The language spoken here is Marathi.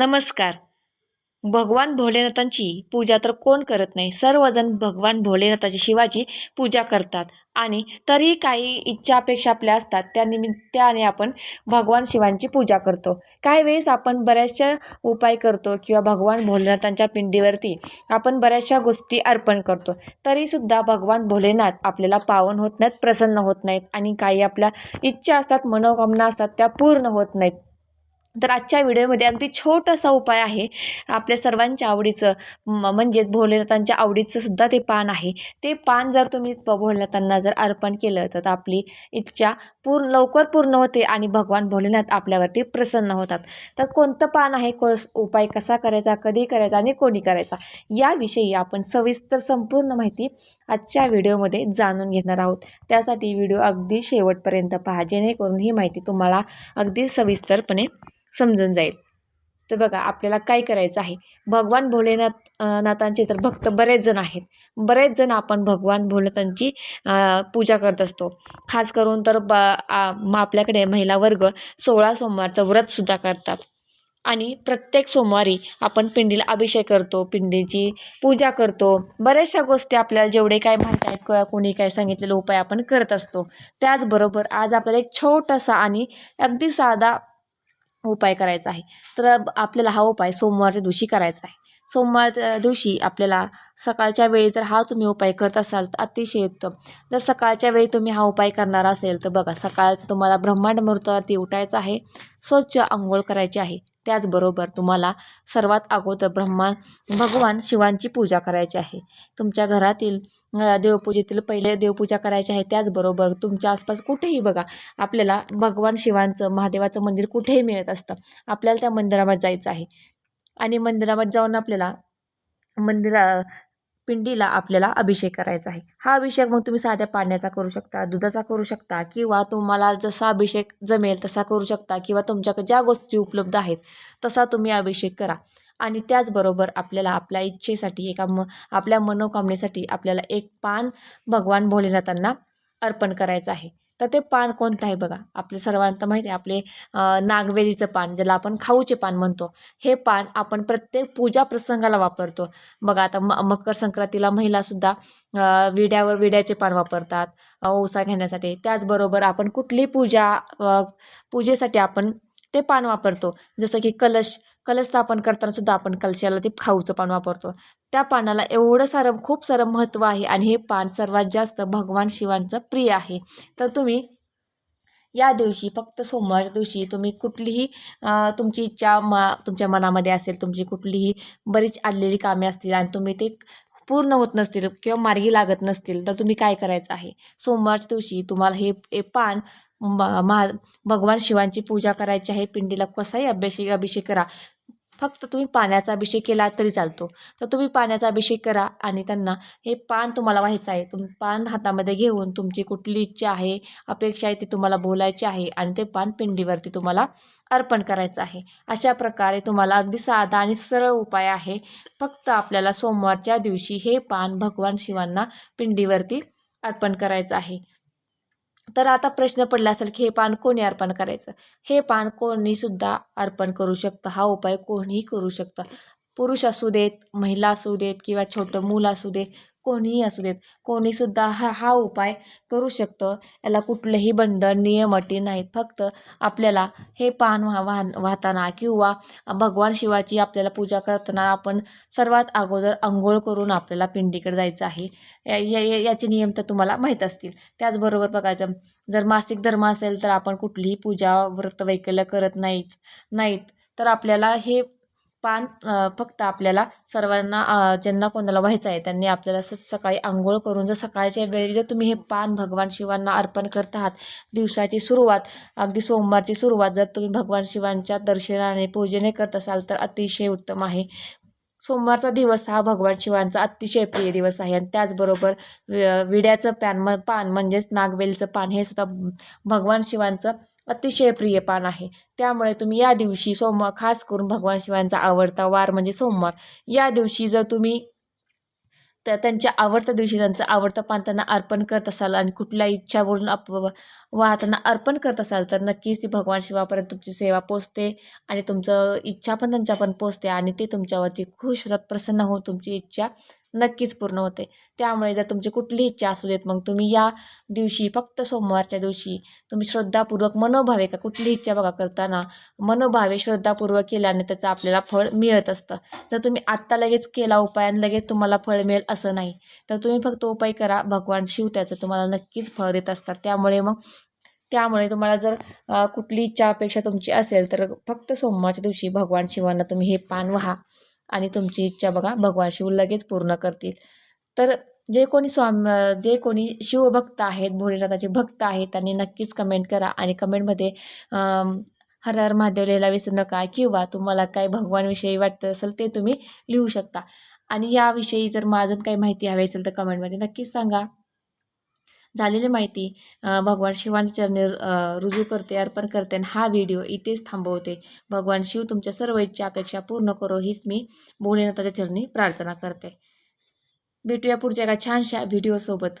नमस्कार. भगवान भोलेनाथांची पूजा तर कोण करत नाही सर्वजण भगवान भोलेनाथाची शिवाची पूजा करतात. आणि तरीही काही इच्छा अपेक्षा आपल्या असतात त्या निमित्ताने आपण भगवान शिवांची पूजा करतो. काही वेळेस आपण बऱ्याचशा उपाय करतो किंवा भगवान भोलेनाथांच्या पिंडीवरती आपण बऱ्याचशा गोष्टी अर्पण करतो. तरीसुद्धा भगवान भोलेनाथ आपल्याला पावन होत नाहीत प्रसन्न होत नाहीत आणि काही आपल्या इच्छा असतात मनोकामना असतात त्या पूर्ण होत नाहीत. तर आजच्या व्हिडिओमध्ये अगदी छोटासा उपाय आहे. आपल्या सर्वांच्या आवडीचं म्हणजेच भोलेनाथांच्या आवडीचं सुद्धा ते पान आहे. ते पान जर तुम्ही प भोलेनाथांना जर अर्पण केलं तर आपली इच्छा पूर्ण लवकर पूर्ण होते आणि भगवान भोलेनाथ आपल्यावरती प्रसन्न होतात. तर कोणतं पान आहे? कोस उपाय कसा करायचा? कधी करायचा? आणि कोणी करायचा? याविषयी आपण सविस्तर संपूर्ण माहिती आजच्या व्हिडिओमध्ये जाणून घेणार आहोत. त्यासाठी व्हिडिओ अगदी शेवटपर्यंत पहा. जेणेकरून ही माहिती तुम्हाला अगदी सविस्तरपणे समजून जाईल. तर बघा आपल्याला काय करायचं आहे? भगवान भोलेनाथ नाथांचे तर भक्त बरेच जण आहेत. बरेच जण आपण भगवान भोलेनाथांची पूजा करत असतो. खास करून तर ब आपल्याकडे महिला वर्ग सोळा सोमवारचं व्रतसुद्धा करतात. आणि प्रत्येक सोमवारी आपण पिंडीला अभिषेक करतो पिंडीची पूजा करतो. बऱ्याचशा गोष्टी आपल्याला जेवढे काय म्हणतायत किंवा कोणी काय सांगितलेले उपाय आपण करत असतो. त्याचबरोबर आज आपल्याला एक छोटासा आणि अगदी साधा उपाय करायचा आहे. तर आपल्याला हा उपाय सोमवारच्या दिवशी करायचा आहे. सोमवारच्या दिवशी आपल्याला सकाळच्या वेळी जर हा तुम्ही उपाय करत असाल तर अतिशय उत्तम. जर सकाळच्या वेळी तुम्ही हा उपाय करणार असेल तर बघा सकाळचं तुम्हाला ब्रह्मांड मुहूर्तावरती उठायचं आहे. स्वच्छ आंघोळ करायची आहे. त्याचबरोबर तुम्हाला सर्वात अगोदर ब्रह्मा भगवान शिवांची पूजा करायची आहे. तुमच्या घरातील देवपूजेतील पहिले देवपूजा करायची आहे. त्याचबरोबर तुमच्या आसपास कुठेही बघा आपल्याला भगवान शिवांचं महादेवाचं मंदिर कुठेही मिळत असतं. आपल्याला त्या मंदिरामध्ये जायचं आहे. आणि मंदिरामध्ये जाऊन आपल्याला मंदिरा पिंडीला आपल्याला अभिषेक करायचा आहे. हा अभिषेक मग तुम्ही साध्या पाण्याचा करू शकता दुधाचा करू शकता किंवा तुम्हाला जसा अभिषेक जमेल तसा करू शकता किंवा तुमच्याकडे ज्या गोष्टी उपलब्ध आहेत तसा तुम्ही अभिषेक करा. आणि त्याचबरोबर आपल्याला आपल्या इच्छेसाठी एका म आपल्या मनोकामनेसाठी आपल्याला एक पान भगवान भोलेनाथांना अर्पण करायचं आहे. तर ते पान कोणतं आहे बघा? आपले सर्वांना माहिती आहे आपले नागवेलीचं पान ज्याला आपण खाऊचे पान म्हणतो हे पान आपण प्रत्येक पूजा प्रसंगाला वापरतो. बघा आता म मकर संक्रांतीला महिलासुद्धा विड्यावर विड्याचे पान वापरतात ओसा घेण्यासाठी. त्याचबरोबर आपण कुठली पूजा पूजेसाठी आपण ते पान वापरतो. जसं की कलश कलश स्थापन करताना सुद्धा आपण कलशाला ते खाऊचं पान वापरतो. त्या पानाला एवढं सारं खूप सारं महत्त्व आहे आणि हे पान सर्वात जास्त भगवान शिवांचं प्रिय आहे. तर तुम्ही या दिवशी फक्त सोमवारच्या दिवशी तुम्ही कुठलीही तुमची इच्छा मा तुमच्या मनामध्ये असेल तुमची कुठलीही बरीच आलेली कामे असतील आणि तुम्ही ते पूर्ण होत नसतील किंवा मार्गी लागत नसतील तर तुम्ही काय करायचं आहे? सोमवारच्या दिवशी तुम्हाला हे पान महा भगवान शिवांची पूजा करायची आहे पिंडीला कसाही अभिषेक अभिषेक करा. फक्त तुम्ही पाण्याचा अभिषेक केला तरी चालतो. तर तुम्ही पाण्याचा अभिषेक करा आणि त्यांना हे पान तुम्हाला व्हायचं आहे. तुम पान हातामध्ये घेऊन तुमची कुठली इच्छा आहे अपेक्षा आहे ती तुम्हाला बोलायची आहे आणि ते पान पिंडीवरती तुम्हाला अर्पण करायचं आहे. अशा प्रकारे तुम्हाला अगदी साधा आणि सरळ उपाय आहे. फक्त आपल्याला सोमवारच्या दिवशी हे पान भगवान शिवांना पिंडीवरती अर्पण करायचं आहे. तर आता प्रश्न पडला असेल की हे पान कोणी अर्पण करायचं? हे पान कोणीसुद्धा अर्पण करू शकतं. हा उपाय कोणीही करू शकतं. पुरुष असू देत महिला असू देत किंवा छोटं मूल असू देत कोणीही असू देत कोणीसुद्धा हा हा उपाय करू शकतं. याला कुठलंही बंधन नियम अटी नाहीत. फक्त आपल्याला हे पान वाह वाह वाहताना किंवा भगवान शिवाची आपल्याला पूजा करताना आपण सर्वात अगोदर आंघोळ करून आपल्याला पिंडीकडे जायचं आहे. या याचे नियम तर तुम्हाला माहीत असतील. त्याचबरोबर बघायचं जर मासिक धर्म असेल तर आपण कुठलीही पूजा व्रत वैकल्य करत नाहीच नाहीत. तर आपल्याला हे पान फक्त आपल्याला सर्वांना ज्यांना कोणाला व्हायचं आहे त्यांनी आपल्याला स सकाळी आंघोळ करून जर सकाळच्या वेळी जर तुम्ही हे पान भगवान शिवांना अर्पण करत आहात दिवसाची सुरुवात अगदी सोमवारची सुरुवात जर तुम्ही भगवान शिवांच्या दर्शनाने पूजेने करत असाल तर अतिशय उत्तम आहे. सोमवारचा दिवस हा भगवान शिवांचा अतिशय प्रिय दिवस आहे. आणि त्याचबरोबर विड्याचं पॅन म पान म्हणजेच नागवेलचं पान हे सुद्धा भगवान शिवांचं अतिशय प्रिय पान आहे. त्यामुळे तुम्ही या दिवशी सोमवार खास करून भगवान शिवांचा आवडता वार म्हणजे सोमवार. या दिवशी जर तुम्ही त्या त्यांच्या आवडत्या दिवशी त्यांचं आवडतं पान त्यांना अर्पण करत असाल आणि कुठल्या इच्छा बोलून आप वा त्यांना अर्पण करत असाल तर नक्कीच ती भगवान शिवापर्यंत तुमची सेवा पोचते आणि तुमचं इच्छा पण त्यांच्यापर्यंत पोचते आणि ते तुमच्यावरती खुश होतात प्रसन्न होऊन तुमची इच्छा नक्कीच पूर्ण होते. त्यामुळे जर तुमची कुठली इच्छा असू देत मग तुम्ही या दिवशी फक्त सोमवारच्या दिवशी तुम्ही श्रद्धापूर्वक मनोभावे का कुठली इच्छा बघा करताना मनोभावे श्रद्धापूर्वक केल्याने त्याचं आपल्याला फळ मिळत असतं. जर तुम्ही आत्ता लगेच केला उपाय आणि लगेच तुम्हाला फळ मिळेल असं नाही तर तुम्ही फक्त उपाय करा. भगवान शिव त्याचं तुम्हाला नक्कीच फळ देत असतात. त्यामुळे मग त्यामुळे तुम्हाला जर कुठली इच्छा अपेक्षा तुमची असेल तर फक्त सोमवारच्या दिवशी भगवान शिवांना तुम्ही हे पान व्हा. आणि तुमची इच्छा बघा भगवान शिव लगेच पूर्ण करतील. तर जे कोणी स्वाम जे कोणी शिवभक्त आहेत भोलेनाथाचे भक्त आहेत त्यांनी नक्कीच कमेंट करा आणि कमेंटमध्ये हर हर महादेव लिहायला विसरू नका किंवा तुम्हाला काय भगवानविषयी वाटतं असेल ते तुम्ही लिहू शकता. आणि याविषयी जर मग अजून काही माहिती हवी असेल तर कमेंटमध्ये नक्कीच सांगा. झालेली माहिती भगवान शिवांच्या चरणी रुजू करते अर्पण करते आणि हा व्हिडिओ इथेच थांबवते. भगवान शिव तुमच्या सर्व इच्छा अपेक्षा पूर्ण करो हीच मी भोलेनाथाच्या चरणी प्रार्थना करते. भेटूया पुढच्या एका छानशा व्हिडिओसोबत.